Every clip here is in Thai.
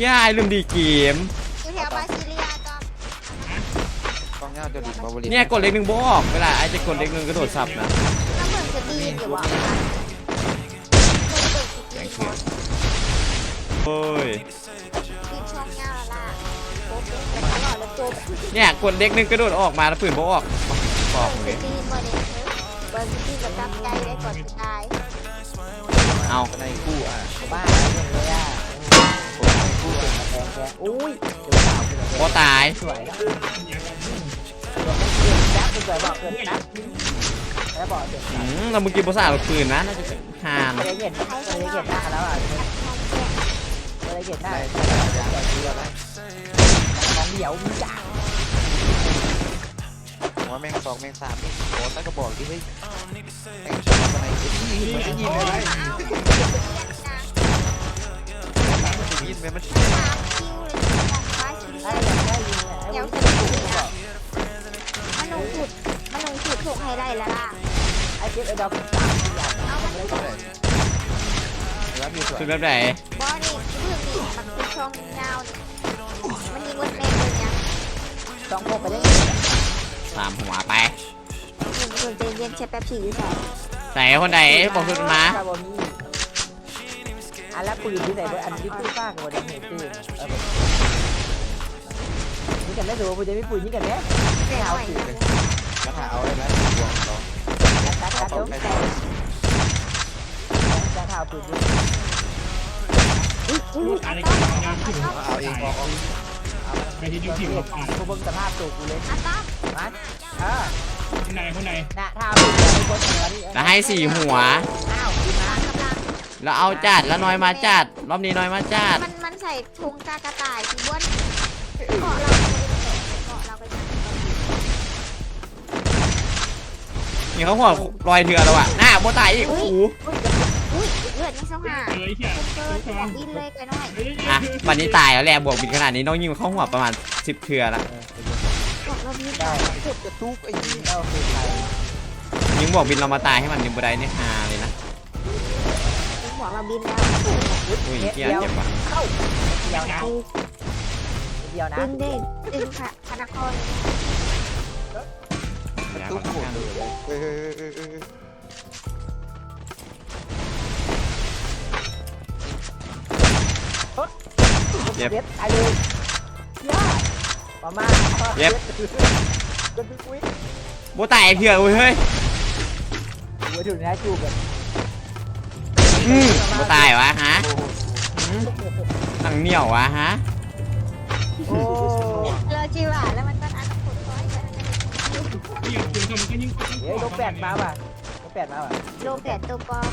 ชี่ยไอ้ลืมดีเกมอยู่แถวบาซิเลียจอมกองเงาจะดิ่งบาบริเนี่ยกดเล็กหนึ่งบออกเวลาไอ้จะกดเล็กหนึ่งกระโดดสับนะถ้าเหมือนจะดีอยู่ว่ะแข็งเชื่อโอ้ยกินช่องเงาละโป๊บแล้วก็หล่อแล้วโป๊บเนี่ยกดเล็กหนึ่งกระโดดออกมาแล้วปืนบอออกบอกเหเลมือยดีมาเนี่ยบิร์นที่จะจับใจได้ก่อนจะตายเอาในคู่อะบ้าเลยอะ คู่อะแดงแกอุ้ยเดี๋ยวสาวเดี๋ยวโอตาย สวยนะเดี๋ยวไม่เกินจับสวยบอกเกินนับแล้วบอกเดี๋ยวอืมเรามึงกินภาษาลูกปืนนะน่าจะเป็นฮานไม่ได้เห็นไม่ได้เห็นหน้าแล้วอะช่องแก้ไม่ได้เห็นหน้าในของเหนียวมีจ่าหัวแมงสองแมงสามนี่โอ้ตั้งกระบอกดิเฮ้ยแมงสองอะไรยิงมันจะยิงเลยได้ยิงไหมมันสามคิว เลยจากฟ้าชิลได้เลียได้ยิงเดี๋ยวจะจะถูถูกกบอกมันลงจุดมันลงจุดถูกให้ได้แล้วล่ะไอ้เจ็บไอ้ดอกสามที่อยากเอามันไม่ถูได้กรับอยู่สวยคือแบบไหนบอนี่เรื่องนี้มันคือช่องเงาเนี่ยมันยิงวันแม่เลยเนี่ยต้องพกไปได้ตามหัวไปหนึ่งคนเจนเย็นใช้แป๊บฉี่อยู่ใส่ไหนคนไหนบอกคุณมา อันละปืนที่ไหนเบอร์อันที่ปืนป้ากับวันนี้ปืนนี่กันได้ดูปืนจะม่ปืนนี่กันไหมเสียหน่อยนะแล้วหาเอาได้ไหมบวกสองตัดตัดตัดจบจะข่าวปืนด้ยอะไรกันงานถึงเอาเองออกไปที่ดิวผิวเราผ่านกูเบิ่งสภาพตัวกูเลยอะต้อมมันเออคนไหนคนไหนน้าท่าปืนเลยคนเหนือนี่แล้วให้สี่หัวอ้าวมา แล้วเอาจัดแล้วน้อยมาจัดรอบนี้น้อยมาจัดมันมันใส่ถุงกากระต่ายที่บ้วนเกาะเราเกาะเราไปนี่เขาหัวลอยเถื่อแล้วอะหน้าโบตายอีกโอ้โหอุ้ยเลือดยังเศร้าหาเอ้ยเหี้ยเกินบอกอินเลยไปหน่อยอะวันนี้ตายแล้วแหละบวกบินขนาดนี้น้องยิงเข้าหัวประมาณสิบเถื่อละบอกเราบินได้เจ็บจะทุกไอ้ยิงเราคือใครยิงบวกบินเรามาตายให้มันยิงบันไดเนี่ยฮาเลยนะ บอกเราบินแล้วอุ้ยเกียเจ็บว่ะเข้าเดียวนะเดียวนะดึงเด้ดึงค่ะพนักงานเยเฮ้ยเฮ้ยเฮ้ยเฮ้ยเย็บไอ้เลยยาประมาณก็คืออุ้ยโบตายเถื่อเว้ยเฮ้ยหัวถึงนะจูบแบบ อืมโบตายวะฮะอืมหนังเหนียววะฮะโอ้เราจีว่าแล้วมันก็อันผลคอยกันยิงปืนมันก็ยิงเฮ้ยลบแปดมาว่ะลบแปดมาว่ะโลแปดตัวปลอม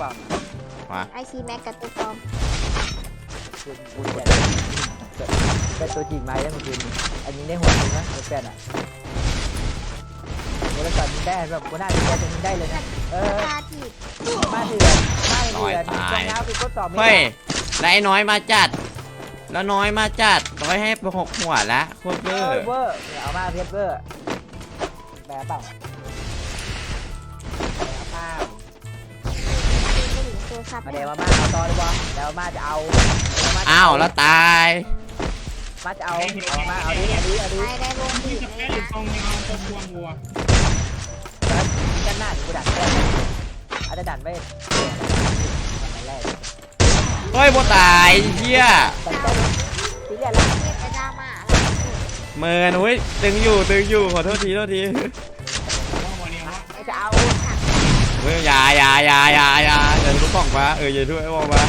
ปังไอซีแม็กกับตัวปลอมคือบุญแปดเป็นตัวจริงมาได้เมื่อคืนอันนี้ได้หัวจริงนะลบแปดอะบริษัทยิงได้แบบกูน่าจะจะยิงได้เลยนะเออ อนตรงน้ำคือกดสอบไม่เฮ้ยได้แล้วไอ้น้อยมาจัด แล้วน้อยมาจัดร้อยให้ไปหกหัวละโคตรเบเวออร์ร์เวอร์เอามาเพชรเวอร์แบบเปล่าป้าตัวซับมาเดี๋ยวมาม่าเอาตอนดีกว่าเดี๋ยวมาจะเอาอ้าวแล้วตายมาจะเอาเอามาเอาดิเอาดิเอาดิได้ได้วงที่บีบจะเลแพ้ยหรือนะซองยาวตะบวงวัวด้านหน้ากูดันอา จจะดันไว้แรกเฮ้ยโบตายเฮียแต่ก็ทีแรกแล้วเรียกไปดราม่าเมินอุ้ยตึงอยู่ตึงอยู่ขอโทษทีโทษทีว่าวันนี้ว่าจะเอาเฮ้ยอย่าอย่าอย่าอย่าอย่าอย่าทุบกล่องมาเอออย่าด้วยบอกมา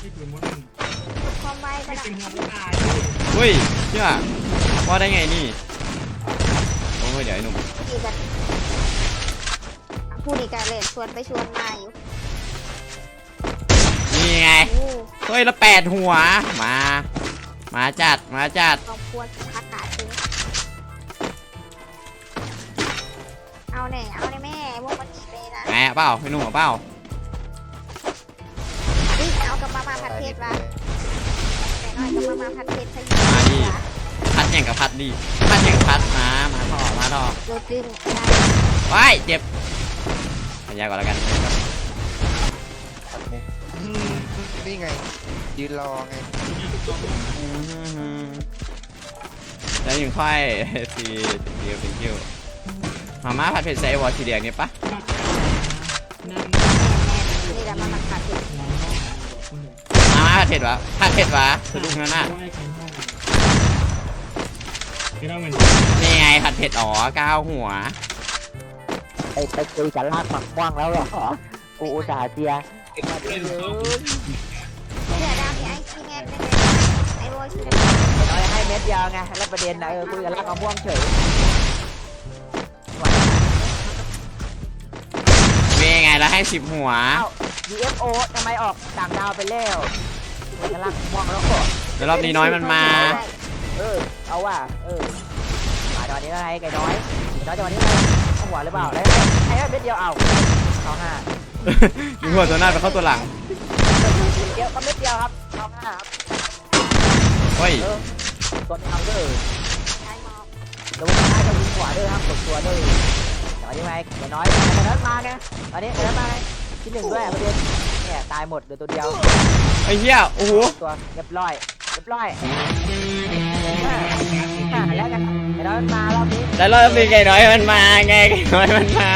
ที่ปืนมันความไวไปไม่หน่เป็อนยหัวตายเฮ้ยเชื่อว่าได้ไงนี่โอ้ยเดี๋ยวไอ้หนุ่ม ดีกันพูดอีกกันเลยชวนไปชวนมาอยู่นี่ไงโอ้เฮ้ยแล้วแปดหัว มา มาจัด มาจัดกองควรพักขาดถึงเอาแน่เอาแน่แม่พวกมันหนีไปนะไงอะเปล่าไอ้หนุ่มอะเปล่านี่เอากระมามาพัดเพชรมาแต่น้อยกระมามาพัดเพชรใช่ไหมพัดอย่างกับพัดดี พัดอย่างกับพัดมา มาต่อมาต่อโดดดึงได้ ว้ายเจ็บ พยาก่อนแล้วกันตัดมุมนี่ไง ยืนรอไงอืมแล้วยังค่อยสีเดียวเป็นคิวมาม่าผัดเผ็ดใส่วอสีแดงเนี่ยปะนั่นนี่แหละมันมันขาดติดนอนห้องคนหนึ่งมาม่าผัดเผ็ดวะผัดเผ็ดวะสะดุ้งนั่นน่ะไอ้แข็งห้องที่เราเหมือนนี่ไงผัดเผ็ดอ๋อก้าวหัว ไปไปคุยกับลากหมักม่วงแล้วเหรอ กูอุตส่าห์เจียร์เสือดำเนี่ยไอ้ขี้แงกได้เลยไอ้โวยขี้แงกน้อยให้เม็ดเดียวไง แล้วประเด็นนะเออคุยกับลากมะม่วงเฉยนี่ไงแล้วให้สิบหัว เอ้า UFO ทำไมออกต่างดาวไปแล้วคุยกับลากมะม่วงแล้วก็แล้วรอบนี้น้อยมันมา เออ เอาว่ะเออมาจังหวะนี้อะไรไก่น้อยไก่น้อยจังหวะนี้อะไรเข้า หัวหรือเปล่าได้ให้ให้เม็ดเดียวเอาเข้าห้ายิงหัวตัวหน้าไปเข้าตัวหลังเดียวก็เม็ดเดียวครับเข้าห้าครับเฮ้ยเออตัวนี้เอาเด้อไอ้หมอกระวังท้ายจะยิงขวาเด้อครับกดตัวเด้อจังหวะนี้ไงไก่น้อยไก่น้อยมาไงตอนนี้ไก่น้อยมาไงที่หนึ่งด้วยประเด็นเนี่ยตายหมดเหลือตัวเดียวไอ้เหี้ยโอ้โหตัวเรียบร้อยเรียบร้อยอ่าอ่า แล้วกันไก่น้อยมารอบนี้แล้วรอบนี้ไงน้อยมันมาไงไงน้อยมันมา